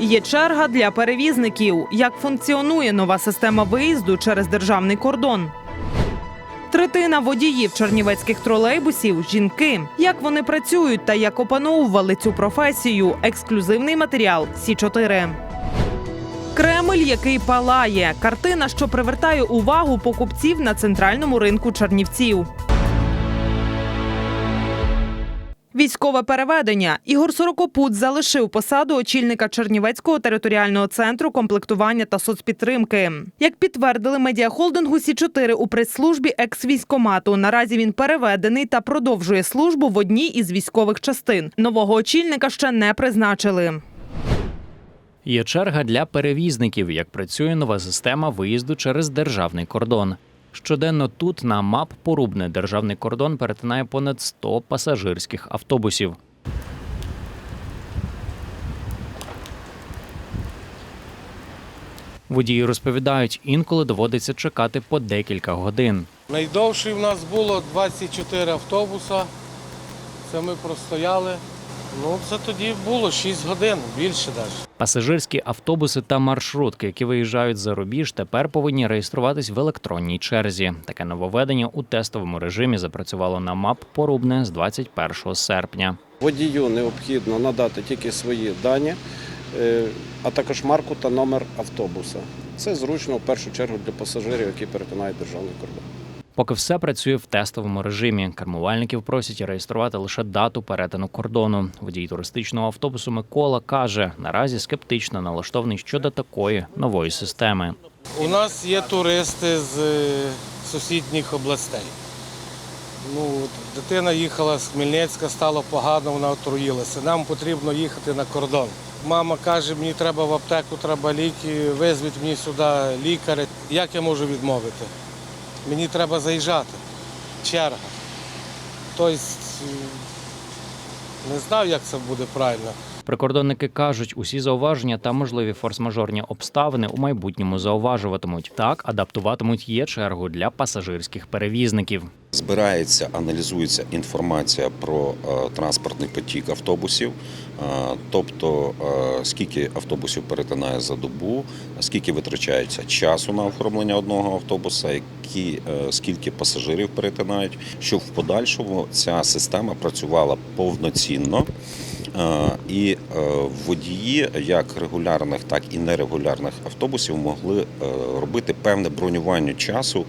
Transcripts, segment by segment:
Є черга для перевізників. Як функціонує нова система виїзду через державний кордон? Третина водіїв чернівецьких тролейбусів жінки. Як вони працюють та як опановували цю професію? Ексклюзивний матеріал Сі 4 Кремль, який палає. Картина, що привертає увагу покупців на центральному ринку Чернівців. Військове переведення Ігор Сорокопут залишив посаду очільника Чернівецького територіального центру комплектування та соцпідтримки. Як підтвердили медіахолдингу Сі 4 у прес-службі екс-військомату, наразі він переведений та продовжує службу в одній із військових частин. Нового очільника ще не призначили. Є черга для перевізників, як працює нова система виїзду через державний кордон. Щоденно тут на МАП Порубне державний кордон перетинає понад 100 пасажирських автобусів. Водії розповідають, інколи доводиться чекати по декілька годин. Найдовший в нас було 24 автобуса. Це ми простояли. Ну, це тоді було 6 годин, більше навіть. Пасажирські автобуси та маршрутки, які виїжджають за рубіж, тепер повинні реєструватись в електронній черзі. Таке нововведення у тестовому режимі запрацювало на МАП Порубне з 21 серпня. Водію необхідно надати тільки свої дані, е, а також марку та номер автобуса. Це зручно в першу чергу для пасажирів, які перетинають державний кордон. Поки все працює в тестовому режимі. Кермувальників просять реєструвати лише дату перетину кордону. Водій туристичного автобусу Микола каже, наразі скептично налаштований щодо такої нової системи. У нас є туристи з е, сусідніх областей. Ну, дитина їхала з Хмельницька, стало погано, вона отруїлася. Нам потрібно їхати на кордон. Мама каже, мені треба в аптеку, треба ліки, визвіть мені сюди лікаря. Як я можу відмовити? Мені треба заїжджати. Черга. Тобто, е, не знаю, як це буде правильно. Прикордонники кажуть, усі зауваження та можливі форс-мажорні обставини у майбутньому зауважуватимуть. Так адаптуватимуть є чергу для пасажирських перевізників. Збирається, аналізується інформація про е, транспортний потік автобусів, е, тобто е, скільки автобусів перетинає за добу, скільки витрачається часу на оформлення одного автобуса, які, скільки пасажирів перетинають, щоб в подальшому ця система працювала повноцінно. Е, І е, водії як регулярних, так і нерегулярних автобусів могли е, робити певне бронювання часу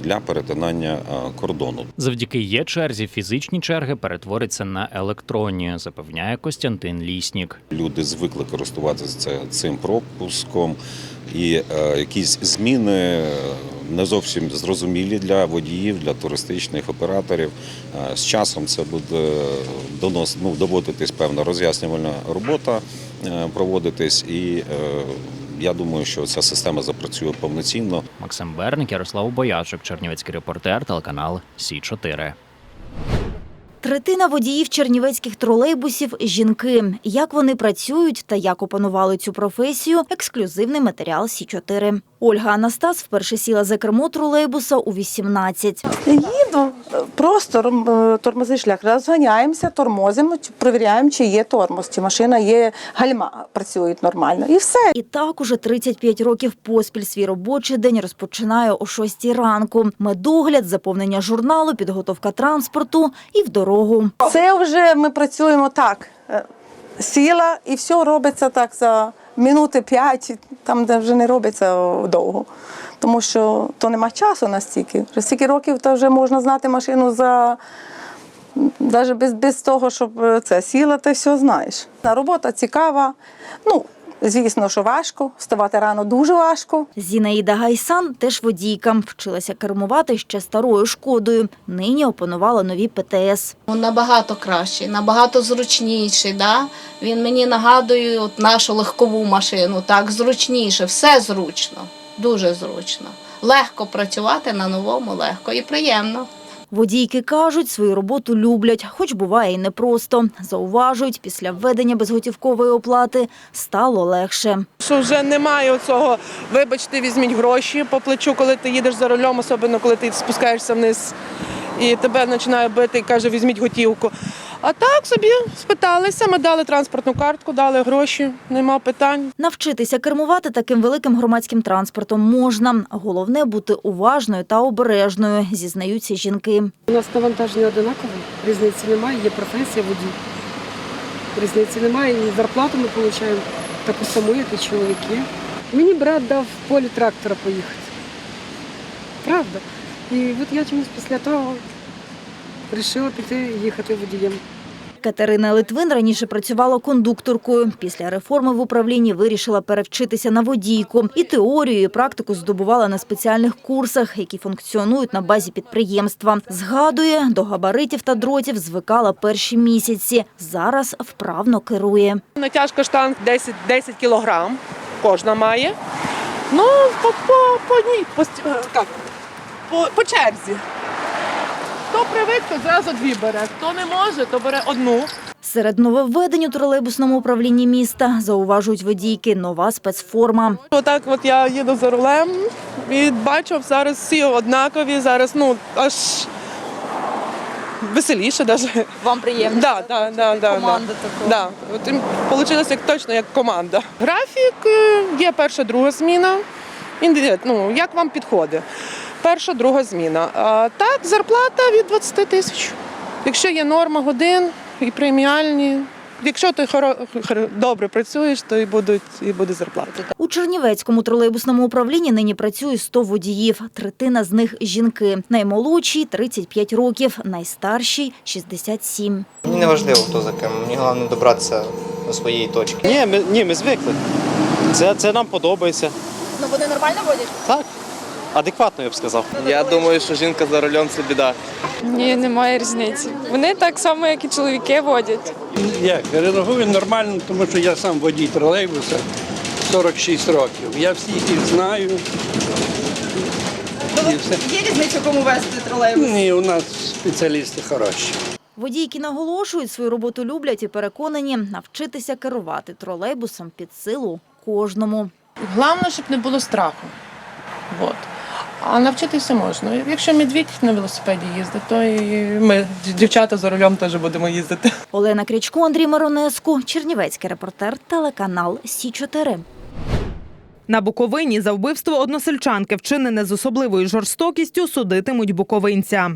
для перетинання кордону. Завдяки є черзі фізичні черги перетворяться на електронні, запевняє Костянтин Ліснік. Люди звикли користуватися цим пропуском, і якісь зміни не зовсім зрозумілі для водіїв, для туристичних операторів. Е, З часом це буде донос, ну, доводитись певна роз'яснювальна робота, е, проводитись, і е, я думаю, що ця система запрацює повноцінно. Максим Берник, Ярослав Боячик, Чернівецький репортер, телеканал Сі 4 Третина водіїв чернівецьких тролейбусів жінки. Як вони працюють та як опанували цю професію, ексклюзивний матеріал Сі 4 Ольга Анастас вперше сіла за кермо тролейбуса у 18. Їду просто е, тормозний шлях. Розганяємося, тормозимо, перевіряємо, чи є тормоз, чи машина є гальма, працюють нормально. І все. І так уже 35 років поспіль свій робочий день розпочинає о 6 ранку. Медогляд, заповнення журналу, підготовка транспорту і в дорогу. Це вже ми працюємо так. е, Сіла і все робиться так за минути п'ять, там де вже не робиться довго. Тому що то нема часу настільки. Вже стільки років то вже можна знати машину за навіть без, без того, щоб е, це сіла, ти все знаєш. Робота цікава. Ну, звісно, що важко. Вставати рано дуже важко. Зінаїда Гайсан теж водійка. Вчилася кермувати ще старою шкодою. Нині опанувала нові ПТС. Ну, Набагато кращий, набагато зручніший. Да? Він мені нагадує от нашу легкову машину. Так, зручніше, все зручно, дуже зручно. Легко працювати на новому, легко і приємно. Водійки кажуть, свою роботу люблять, хоч буває і непросто. Зауважують, після введення безготівкової оплати стало легше. що вже немає оцього, вибачте, візьміть гроші по плечу, коли ти їдеш за рулем, особливо коли ти спускаєшся вниз і тебе починає бити і каже, візьміть готівку. А так собі спиталися, ми дали транспортну картку, дали гроші, нема питань. Навчитися кермувати таким великим громадським транспортом можна. Головне бути уважною та обережною, зізнаються жінки. У нас навантаження одинакове, різниці немає, є професія водій. Різниці немає, і зарплату ми отримуємо таку саму, як і чоловіки. Мені брат дав в полі трактора поїхати. Правда. І от я чомусь після того вирішила піти їхати водієм. Катерина Литвин раніше працювала кондукторкою. Після реформи в управлінні вирішила перевчитися на водійку. І теорію, і практику здобувала на спеціальних курсах, які функціонують на базі підприємства. Згадує, до габаритів та дротів звикала перші місяці. Зараз вправно керує. Натяжка штанг 10, 10 кілограм, кожна має. Ну, по, по, по по, е, по, по черзі. Хто привик, то зразу дві бере. Хто не може, то бере одну. Серед нововведень у тролейбусному управлінні міста зауважують водійки нова спецформа. Отак от я їду за рулем і бачу, зараз всі однакові, зараз ну аж веселіше навіть. Вам приємно. Да, да, да, да, Команда да. Да. От вийшло як точно як команда. Графік е, є перша, друга зміна. Інди- Ну, як вам підходить? Перша, друга зміна. А так, зарплата від 20 тисяч. Якщо є норма годин і преміальні. Якщо ти хоро- хор- добре працюєш, то і будуть і буде зарплата. У Чернівецькому тролейбусному управлінні нині працює 100 водіїв. Третина з них жінки. Наймолодшій – 35 років, найстаршій – 67. Мені не важливо, хто за ким. Мені головне добратися до своєї точки. Ні, ми, ні, ми звикли. Це, це нам подобається. Ну вони нормально водять? Так. Адекватно, я б сказав. Я думаю, що жінка за рулем це біда. Ні, немає різниці. Вони так само, як і чоловіки водять. Як? Реагую нормально, тому що я сам водій тролейбуса 46 років. Я всіх їх знаю. І все. Є різниця, кому вести тролейбус? Ні, у нас спеціалісти хороші. Водійки наголошують, свою роботу люблять і переконані, навчитися керувати тролейбусом під силу кожному. Головне, щоб не було страху. От. А навчитися можна. Якщо медвідь на велосипеді їздить, то і ми, дівчата за рулем, теж будемо їздити. Олена Крічко, Андрій Маронеску, Чернівецький репортер, телеканал Сі 4 На Буковині за вбивство односельчанки, вчинене з особливою жорстокістю, судитимуть буковинця.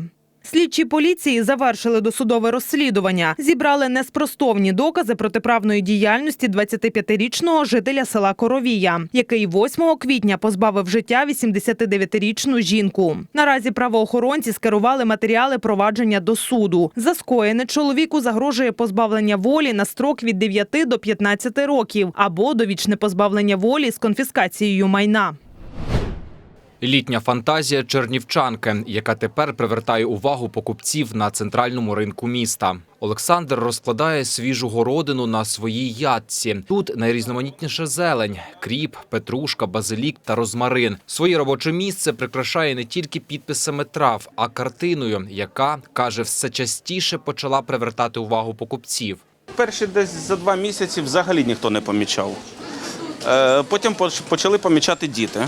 Слідчі поліції завершили досудове розслідування. Зібрали неспростовні докази протиправної діяльності 25-річного жителя села Коровія, який 8 квітня позбавив життя 89-річну жінку. Наразі правоохоронці скерували матеріали провадження до суду. За скоєне чоловіку загрожує позбавлення волі на строк від 9 до 15 років або довічне позбавлення волі з конфіскацією майна. Літня фантазія чернівчанки, яка тепер привертає увагу покупців на центральному ринку міста. Олександр розкладає свіжу городину на своїй ятці. Тут найрізноманітніша зелень: кріп, петрушка, базилік та розмарин. Своє робоче місце прикрашає не тільки підписами трав, а картиною, яка каже, все частіше почала привертати увагу покупців. Перші десь за два місяці взагалі ніхто не помічав. Е, Потім почали помічати діти.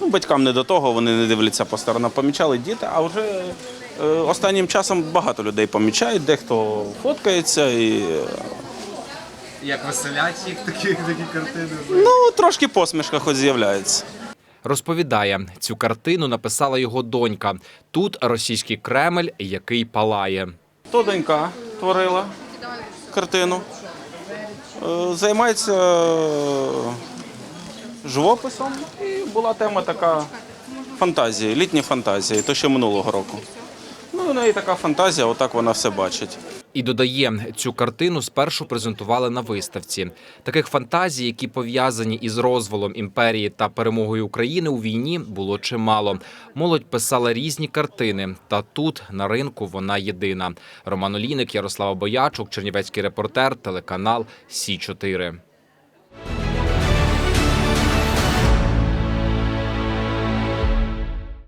Ну, батькам не до того, вони не дивляться по сторонам. Помічали діти, а вже е, останнім часом багато людей помічають, дехто фоткається і. е, Як веселять їх такі, такі картини? Ну, трошки посмішка хоч з'являється. Розповідає, цю картину написала його донька. Тут російський Кремль, який палає. То донька творила картину. Е, Займається живописом. І була тема така фантазії, літні фантазії, то ще минулого року. Ну, у неї така фантазія, отак вона все бачить. І додає, цю картину спершу презентували на виставці. Таких фантазій, які пов'язані із розвалом імперії та перемогою України у війні, було чимало. Молодь писала різні картини, та тут на ринку вона єдина. Роман Олійник, Ярослава Боячук, Чернівецький репортер, телеканал Сі 4